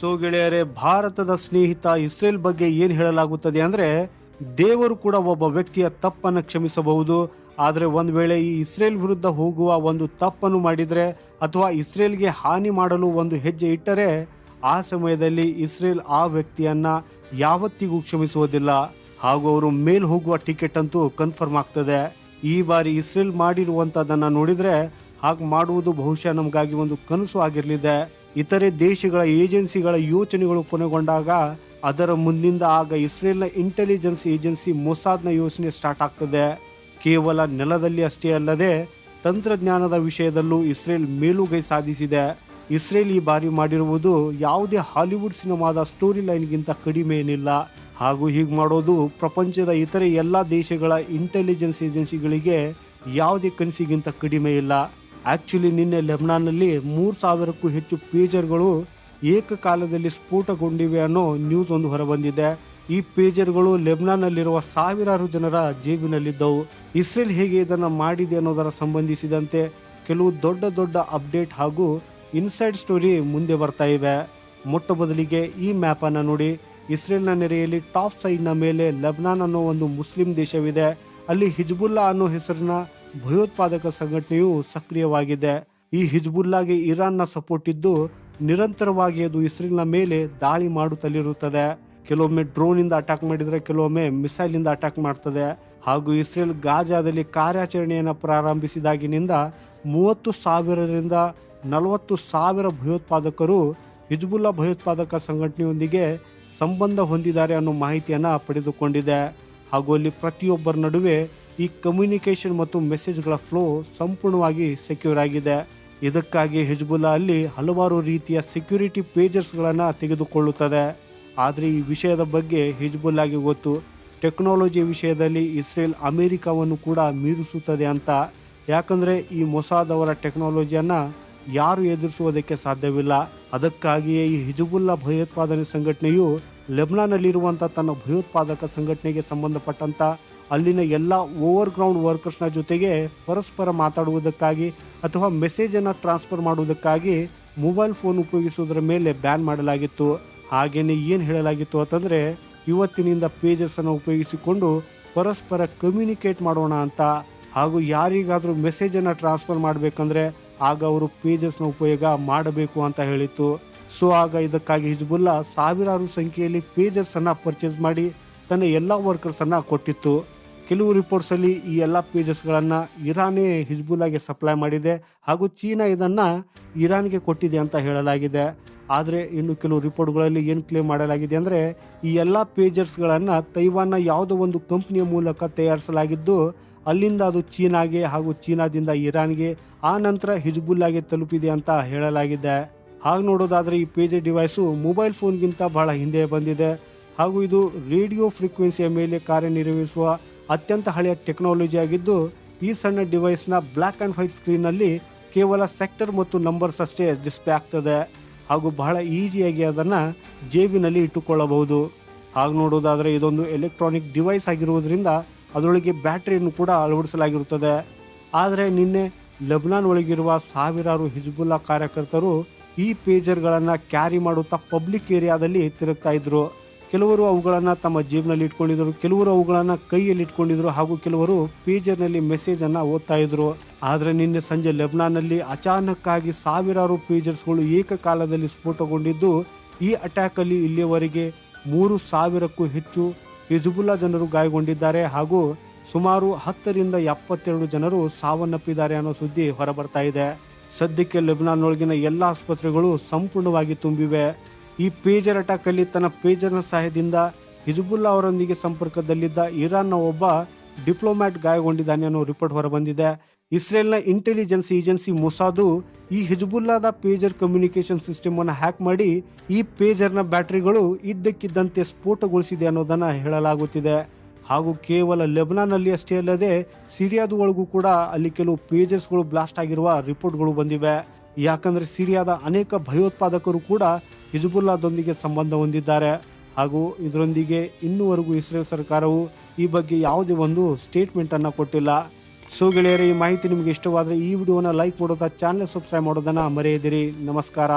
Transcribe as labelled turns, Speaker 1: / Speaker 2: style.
Speaker 1: So ಗೆಳೆಯರೆ, ಭಾರತದ ಸ್ನೇಹಿತ ಇಸ್ರೇಲ್ ಬಗ್ಗೆ ಏನ್ ಹೇಳಲಾಗುತ್ತದೆ ಅಂದ್ರೆ, ದೇವರು ಕೂಡ ಒಬ್ಬ ವ್ಯಕ್ತಿಯ ತಪ್ಪನ್ನು ಕ್ಷಮಿಸಬಹುದು. ಆದರೆ ಒಂದು ವೇಳೆ ಈ ಇಸ್ರೇಲ್ ವಿರುದ್ಧ ಹೋಗುವ ಒಂದು ತಪ್ಪನ್ನು ಮಾಡಿದರೆ, ಅಥವಾ ಇಸ್ರೇಲ್ಗೆ ಹಾನಿ ಮಾಡಲು ಒಂದು ಹೆಜ್ಜೆ ಇಟ್ಟರೆ, ಆ ಸಮಯದಲ್ಲಿ ಇಸ್ರೇಲ್ ಆ ವ್ಯಕ್ತಿಯನ್ನ ಯಾವತ್ತಿಗೂ ಕ್ಷಮಿಸುವುದಿಲ್ಲ. ಹಾಗೂ ಅವರು ಮೇಲ್ ಹೋಗುವ ಟಿಕೆಟ್ ಅಂತೂ ಕನ್ಫರ್ಮ್ ಆಗ್ತದೆ. ಈ ಬಾರಿ ಇಸ್ರೇಲ್ ಮಾಡಿರುವಂತದನ್ನ ನೋಡಿದ್ರೆ, ಹಾಗೆ ಮಾಡುವುದು ಬಹುಶಃ ನಮಗಾಗಿ ಒಂದು ಕನಸು ಆಗಿರಲಿದೆ. ಇತರೆ ದೇಶಗಳ ಏಜೆನ್ಸಿಗಳ ಯೋಚನೆಗಳು ಕೊನೆಗೊಂಡಾಗ ಅದರ ಮುಂದಿಂದ ಆಗ ಇಸ್ರೇಲ್ನ ಇಂಟೆಲಿಜೆನ್ಸ್ ಏಜೆನ್ಸಿ ಮೊಸಾದ್ನ ಯೋಚನೆ ಸ್ಟಾರ್ಟ್ ಆಗ್ತದೆ. ಕೇವಲ ನೆಲದಲ್ಲಿ ಅಷ್ಟೇ ಅಲ್ಲದೆ ತಂತ್ರಜ್ಞಾನದ ವಿಷಯದಲ್ಲೂ ಇಸ್ರೇಲ್ ಮೇಲುಗೈ ಸಾಧಿಸಿದೆ. ಇಸ್ರೇಲ್ ಈ ಬಾರಿ ಮಾಡಿರುವುದು ಯಾವುದೇ ಹಾಲಿವುಡ್ ಸಿನಿಮಾದ ಸ್ಟೋರಿ ಲೈನ್ಗಿಂತ ಕಡಿಮೆ ಏನಿಲ್ಲ. ಹಾಗೂ ಹೀಗೆ ಮಾಡೋದು ಪ್ರಪಂಚದ ಇತರೆ ಎಲ್ಲ ದೇಶಗಳ ಇಂಟೆಲಿಜೆನ್ಸ್ ಏಜೆನ್ಸಿಗಳಿಗೆ ಯಾವುದೇ ಕನಸಿಗಿಂತ ಕಡಿಮೆ ಇಲ್ಲ. ಆಕ್ಚುಲಿ ನಿನ್ನೆ ಲೆಬ್ನಾನ್ನಲ್ಲಿ ಮೂರು ಸಾವಿರಕ್ಕೂ ಹೆಚ್ಚು ಪೇಜರ್ಗಳು ಏಕಕಾಲದಲ್ಲಿ ಸ್ಫೋಟಗೊಂಡಿವೆ ಅನ್ನೋ ನ್ಯೂಸ್ ಒಂದು ಹೊರಬಂದಿದೆ. ಈ ಪೇಜರ್ಗಳು ಲೆಬ್ನಾನ್ನಲ್ಲಿರುವ ಸಾವಿರಾರು ಜನರ ಜೇಬಿನಲ್ಲಿದ್ದವು. ಇಸ್ರೇಲ್ ಹೇಗೆ ಇದನ್ನು ಮಾಡಿದೆ ಅನ್ನೋದರ ಸಂಬಂಧಿಸಿದಂತೆ ಕೆಲವು ದೊಡ್ಡ ದೊಡ್ಡ ಅಪ್ಡೇಟ್ ಹಾಗೂ ಇನ್ಸೈಡ್ ಸ್ಟೋರಿ ಮುಂದೆ ಬರ್ತಾ ಇವೆ. ಮೊಟ್ಟ ಮೊದಲಿಗೆ ಈ ಮ್ಯಾಪನ್ನು ನೋಡಿ. ಇಸ್ರೇಲ್ನ ನೆರೆಯಲ್ಲಿ ಟಾಪ್ ಸೈಡ್ನ ಮೇಲೆ ಲೆಬ್ನಾನ್ ಅನ್ನೋ ಒಂದು ಮುಸ್ಲಿಂ ದೇಶವಿದೆ. ಅಲ್ಲಿ ಹಿಜ್ಬುಲ್ಲಾ ಅನ್ನೋ ಹೆಸರಿನ ಭಯೋತ್ಪಾದಕ ಸಂಘಟನೆಯು ಸಕ್ರಿಯವಾಗಿದೆ. ಈ ಹಿಜ್ಬುಲ್ಲಾಗೆ ಇರಾನ್ನ ಸಪೋರ್ಟ್ ಇದ್ದು ನಿರಂತರವಾಗಿ ಅದು ಇಸ್ರೇಲ್ನ ಮೇಲೆ ದಾಳಿ ಮಾಡುತ್ತಲಿರುತ್ತದೆ. ಕೆಲವೊಮ್ಮೆ ಡ್ರೋನ್ ಇಂದ ಅಟ್ಯಾಕ್ ಮಾಡಿದರೆ ಕೆಲವೊಮ್ಮೆ ಮಿಸೈಲ್ ಇಂದ ಅಟ್ಯಾಕ್ ಮಾಡ್ತದೆ. ಹಾಗೂ ಇಸ್ರೇಲ್ ಗಾಜಾದಲ್ಲಿ ಕಾರ್ಯಾಚರಣೆಯನ್ನು ಪ್ರಾರಂಭಿಸಿದಾಗಿನಿಂದ ಮೂವತ್ತು ಸಾವಿರದಿಂದ ನಲವತ್ತು ಸಾವಿರ ಭಯೋತ್ಪಾದಕರು ಹಿಜ್ಬುಲ್ಲಾ ಭಯೋತ್ಪಾದಕ ಸಂಘಟನೆಯೊಂದಿಗೆ ಸಂಬಂಧ ಹೊಂದಿದ್ದಾರೆ ಅನ್ನೋ ಮಾಹಿತಿಯನ್ನು ಪಡೆದುಕೊಂಡಿದೆ. ಹಾಗೂ ಅಲ್ಲಿ ಪ್ರತಿಯೊಬ್ಬರ ನಡುವೆ ಈ ಕಮ್ಯುನಿಕೇಷನ್ ಮತ್ತು ಮೆಸೇಜ್ಗಳ ಫ್ಲೋ ಸಂಪೂರ್ಣವಾಗಿ ಸೆಕ್ಯೂರ್ ಆಗಿದೆ. ಇದಕ್ಕಾಗಿ ಹಿಜ್ಬುಲ್ಲಾ ಅಲ್ಲಿ ಹಲವಾರು ರೀತಿಯ ಸೆಕ್ಯೂರಿಟಿ ಪೇಜರ್ಸ್ಗಳನ್ನು ತೆಗೆದುಕೊಳ್ಳುತ್ತದೆ. ಆದರೆ ಈ ವಿಷಯದ ಬಗ್ಗೆ ಹಿಜ್ಬುಲ್ಲಾಗೆ ಗೊತ್ತು. ಟೆಕ್ನಾಲಜಿ ವಿಷಯದಲ್ಲಿ ಇಸ್ರೇಲ್ ಅಮೇರಿಕಾವನ್ನು ಕೂಡ ಮೀರಿಸುತ್ತದೆ ಅಂತ. ಯಾಕಂದರೆ ಈ ಮೊಸಾದ್ ಅವರ ಟೆಕ್ನಾಲಜಿಯನ್ನು ಯಾರು ಎದುರಿಸುವುದಕ್ಕೆ ಸಾಧ್ಯವಿಲ್ಲ. ಅದಕ್ಕಾಗಿಯೇ ಈ ಹಿಜುಬುಲ್ಲಾ ಭಯೋತ್ಪಾದನೆ ಸಂಘಟನೆಯು ಲೆಬ್ನಾನಲ್ಲಿರುವಂಥ ತನ್ನ ಭಯೋತ್ಪಾದಕ ಸಂಘಟನೆಗೆ ಸಂಬಂಧಪಟ್ಟಂಥ ಅಲ್ಲಿನ ಎಲ್ಲ ಓವರ್ ಗ್ರೌಂಡ್ ವರ್ಕರ್ಸ್ನ ಜೊತೆಗೆ ಪರಸ್ಪರ ಮಾತಾಡುವುದಕ್ಕಾಗಿ ಅಥವಾ ಮೆಸೇಜನ್ನು ಟ್ರಾನ್ಸ್ಫರ್ ಮಾಡುವುದಕ್ಕಾಗಿ ಮೊಬೈಲ್ ಫೋನ್ ಉಪಯೋಗಿಸುವುದರ ಮೇಲೆ ಬ್ಯಾನ್ ಮಾಡಲಾಗಿತ್ತು. ಹಾಗೆಯೇ ಏನು ಹೇಳಲಾಗಿತ್ತು ಅಂತಂದರೆ, ಇವತ್ತಿನಿಂದ ಪೇಜಸನ್ನು ಉಪಯೋಗಿಸಿಕೊಂಡು ಪರಸ್ಪರ ಕಮ್ಯುನಿಕೇಟ್ ಮಾಡೋಣ ಅಂತ. ಹಾಗೂ ಯಾರಿಗಾದರೂ ಮೆಸೇಜನ್ನು ಟ್ರಾನ್ಸ್ಫರ್ ಮಾಡಬೇಕಂದ್ರೆ ಆಗ ಅವರು ಪೇಜಸ್ನ ಉಪಯೋಗ ಮಾಡಬೇಕು ಅಂತ ಹೇಳಿತ್ತು. ಸೊ ಆಗ ಇದಕ್ಕಾಗಿ ಹಿಜ್ಬುಲ್ಲಾ ಸಾವಿರಾರು ಸಂಖ್ಯೆಯಲ್ಲಿ ಪೇಜರ್ಸ್ ಅನ್ನ ಪರ್ಚೇಸ್ ಮಾಡಿ ತನ್ನ ಎಲ್ಲ ವರ್ಕರ್ಸ್ ಅನ್ನ ಕೊಟ್ಟಿತ್ತು. ಕೆಲವು ರಿಪೋರ್ಟ್ಸ್ ಅಲ್ಲಿ ಈ ಎಲ್ಲ ಪೇಜಸ್ಗಳನ್ನು ಇರಾನೇ ಹಿಜ್ಬುಲ್ಲಾಗೆ ಸಪ್ಲೈ ಮಾಡಿದೆ ಹಾಗೂ ಚೀನಾ ಇದನ್ನ ಇರಾನ್ಗೆ ಕೊಟ್ಟಿದೆ ಅಂತ ಹೇಳಲಾಗಿದೆ. ಆದರೆ ಇನ್ನು ಕೆಲವು ರಿಪೋರ್ಟ್ಗಳಲ್ಲಿ ಏನು ಕ್ಲೇಮ್ ಮಾಡಲಾಗಿದೆ ಅಂದರೆ ಈ ಎಲ್ಲ ಪೇಜರ್ಸ್ಗಳನ್ನು ತೈವಾನ್ನ ಯಾವುದೋ ಒಂದು ಕಂಪ್ನಿಯ ಮೂಲಕ ತಯಾರಿಸಲಾಗಿದ್ದು, ಅಲ್ಲಿಂದ ಅದು ಚೀನಾಗೆ ಹಾಗೂ ಚೀನಾದಿಂದ ಇರಾನ್ಗೆ ಆ ನಂತರ ಹಿಜ್ಬುಲ್ಲಾಗೆ ತಲುಪಿದೆ ಅಂತ ಹೇಳಲಾಗಿದೆ. ಹಾಗೆ ನೋಡೋದಾದರೆ ಈ ಪೇಜರ್ ಡಿವೈಸು ಮೊಬೈಲ್ ಫೋನ್ಗಿಂತ ಬಹಳ ಹಿಂದೆ ಬಂದಿದೆ. ಹಾಗೂ ಇದು ರೇಡಿಯೋ ಫ್ರೀಕ್ವೆನ್ಸಿಯ ಮೇಲೆ ಕಾರ್ಯನಿರ್ವಹಿಸುವ ಅತ್ಯಂತ ಹಳೆಯ ಟೆಕ್ನಾಲಜಿ ಆಗಿದ್ದು, ಈ ಸಣ್ಣ ಡಿವೈಸ್ನ ಬ್ಲ್ಯಾಕ್ ಆ್ಯಂಡ್ ವೈಟ್ ಸ್ಕ್ರೀನಲ್ಲಿ ಕೇವಲ ಸೆಕ್ಟರ್ ಮತ್ತು ನಂಬರ್ಸ್ ಅಷ್ಟೇ ಡಿಸ್ಪ್ಲೇ ಆಗ್ತದೆ. ಹಾಗೂ ಬಹಳ ಈಸಿಯಾಗಿ ಅದನ್ನು ಜೇಬಿನಲ್ಲಿ ಇಟ್ಟುಕೊಳ್ಳಬಹುದು. ಹಾಗೆ ನೋಡೋದಾದರೆ ಇದೊಂದು ಎಲೆಕ್ಟ್ರಾನಿಕ್ ಡಿವೈಸ್ ಆಗಿರುವುದರಿಂದ ಅದರೊಳಗೆ ಬ್ಯಾಟ್ರಿಯನ್ನು ಕೂಡ ಅಳವಡಿಸಲಾಗಿರುತ್ತದೆ. ಆದರೆ ನಿನ್ನೆ ಲೆಬ್ನಾನ್ ಒಳಗಿರುವ ಸಾವಿರಾರು ಹಿಜ್ಬುಲ್ಲಾ ಕಾರ್ಯಕರ್ತರು ಈ ಪೇಜರ್ಗಳನ್ನು ಕ್ಯಾರಿ ಮಾಡುತ್ತಾ ಪಬ್ಲಿಕ್ ಏರಿಯಾದಲ್ಲಿ ತಿರುಗ್ತಾ ಇದ್ರು. ಕೆಲವರು ಅವುಗಳನ್ನು ತಮ್ಮ ಜೇಬ್ನಲ್ಲಿ ಇಟ್ಕೊಂಡಿದ್ರು, ಕೆಲವರು ಅವುಗಳನ್ನು ಕೈಯಲ್ಲಿ ಇಟ್ಕೊಂಡಿದ್ರು ಹಾಗೂ ಕೆಲವರು ಪೇಜರ್ನಲ್ಲಿ ಮೆಸೇಜನ್ನು ಓದ್ತಾ ಇದ್ರು. ಆದರೆ ನಿನ್ನೆ ಸಂಜೆ ಲೆಬ್ನಾನಲ್ಲಿ ಅಚಾನಕ್ಕಾಗಿ ಸಾವಿರಾರು ಪೇಜರ್ಸ್ಗಳು ಏಕಕಾಲದಲ್ಲಿ ಸ್ಫೋಟಗೊಂಡಿದ್ದು, ಈ ಅಟ್ಯಾಕಲ್ಲಿ ಇಲ್ಲಿಯವರೆಗೆ ಮೂರು ಸಾವಿರಕ್ಕೂ ಹೆಚ್ಚು ಹಿಜುಬುಲ್ಲಾ ಜನರು ಗಾಯಗೊಂಡಿದ್ದಾರೆ ಹಾಗೂ ಸುಮಾರು ಹತ್ತರಿಂದ ಎಪ್ಪತ್ತೆರಡು ಜನರು ಸಾವನ್ನಪ್ಪಿದ್ದಾರೆ ಅನ್ನೋ ಸುದ್ದಿ ಹೊರಬರ್ತಾ ಇದೆ. ಸದ್ಯಕ್ಕೆ ಲೆಬನಾನ್ನೊಳಗಿನ ಎಲ್ಲ ಆಸ್ಪತ್ರೆಗಳು ಸಂಪೂರ್ಣವಾಗಿ ತುಂಬಿವೆ. ಈ ಪೇಜರ್ ಅಟ್ಯಾಕ್ ಅಲ್ಲಿ ತನ್ನ ಪೇಜರ್ನ ಸಹಾಯದಿಂದ ಹಿಜ್ಬುಲ್ಲಾ ಅವರೊಂದಿಗೆ ಸಂಪರ್ಕದಲ್ಲಿದ್ದ ಇರಾನ್ನ ಒಬ್ಬ ಡಿಪ್ಲೊಮ್ಯಾಟ್ ಗಾಯಗೊಂಡಿದ್ದಾನೆ ಅನ್ನೋ ರಿಪೋರ್ಟ್ ಹೊರಬಂದಿದೆ. ಇಸ್ರೇಲ್ನ ಇಂಟೆಲಿಜೆನ್ಸ್ ಏಜೆನ್ಸಿ ಮೊಸಾದು ಈ ಹಿಜ್ಬುಲ್ಲಾದ ಪೇಜರ್ ಕಮ್ಯುನಿಕೇಶನ್ ಸಿಸ್ಟಮ್ ಅನ್ನು ಹ್ಯಾಕ್ ಮಾಡಿ ಈ ಪೇಜರ್ನ ಬ್ಯಾಟರಿಗಳು ಇದ್ದಕ್ಕಿದ್ದಂತೆ ಸ್ಫೋಟಗೊಳಿಸಿದೆ ಅನ್ನೋದನ್ನ ಹೇಳಲಾಗುತ್ತಿದೆ. ಹಾಗೂ ಕೇವಲ ಲೆಬನಾನ್ನಲ್ಲಿ ಅಷ್ಟೇ ಅಲ್ಲದೆ ಸಿರಿಯಾದ ಒಳಗೂ ಕೂಡ ಅಲ್ಲಿ ಕೆಲವು ಪೇಜಸ್ಗಳು ಬ್ಲಾಸ್ಟ್ ಆಗಿರುವ ರಿಪೋರ್ಟ್ಗಳು ಬಂದಿವೆ. ಯಾಕಂದ್ರೆ ಸಿರಿಯಾದ ಅನೇಕ ಭಯೋತ್ಪಾದಕರು ಕೂಡ ಹಿಜ್ಬುಲ್ಲಾದೊಂದಿಗೆ ಸಂಬಂಧ ಹೊಂದಿದ್ದಾರೆ. ಹಾಗೂ ಇದರೊಂದಿಗೆ ಇನ್ನುವರೆಗೂ ಇಸ್ರೇಲ್ ಸರ್ಕಾರವು ಈ ಬಗ್ಗೆ ಯಾವುದೇ ಒಂದು ಸ್ಟೇಟ್ಮೆಂಟ್ ಅನ್ನ ಕೊಟ್ಟಿಲ್ಲ. ಸೊ ಗೆಳೆಯರೇ, ಈ ಮಾಹಿತಿ ನಿಮಗೆ ಇಷ್ಟವಾದರೆ ಈ ವಿಡಿಯೋನ ಲೈಕ್ ಮಾಡೋದಾ, ಚಾನಲ್ ಸಬ್ಸ್ಕ್ರೈಬ್ ಮಾಡೋದನ್ನ ಮರೆಯದಿರಿ. ನಮಸ್ಕಾರ.